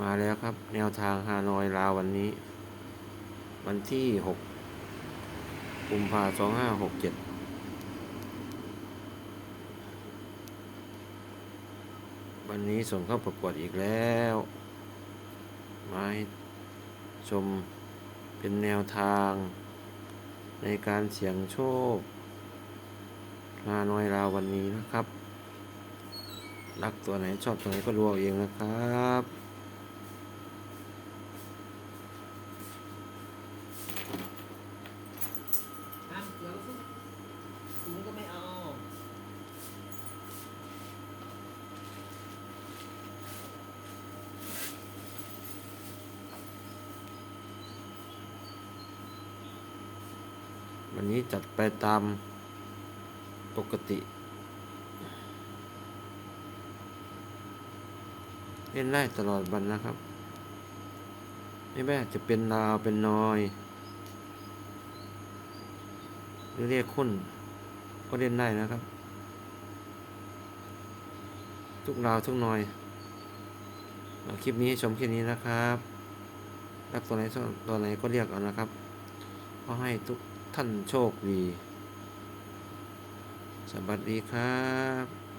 มาแล้วครับ แนวทางฮานอยลาววันนี้ วันที่หกกุมภาสองห้าหกเจ็ดวันนี้ส่งเข้าประกวดอีกแล้ว มาชมเป็นแนวทางในการเสี่ยงโชคฮานอยลาววันนี้นะครับ รักตัวไหนชอบตัวไหนก็ดูเอาเองนะครับ ห้ามเขียวสุดถุงก็ไม่เอา วันนี้จัดไปตามปกติ เล่นได้ตลอดวันนะครับ ไม่แม้จะเป็นลาวเป็นนอย หรือเรียกคุณก็เล่นได้นะครับ ทุกลาวทุกนอยคลิปนี้ให้ชมแค่นี้นะครับ รักตัวไหนตัวไหนก็เรียกเอานะครับขอให้ทุก ท่านโชคดี สวัสดีครับ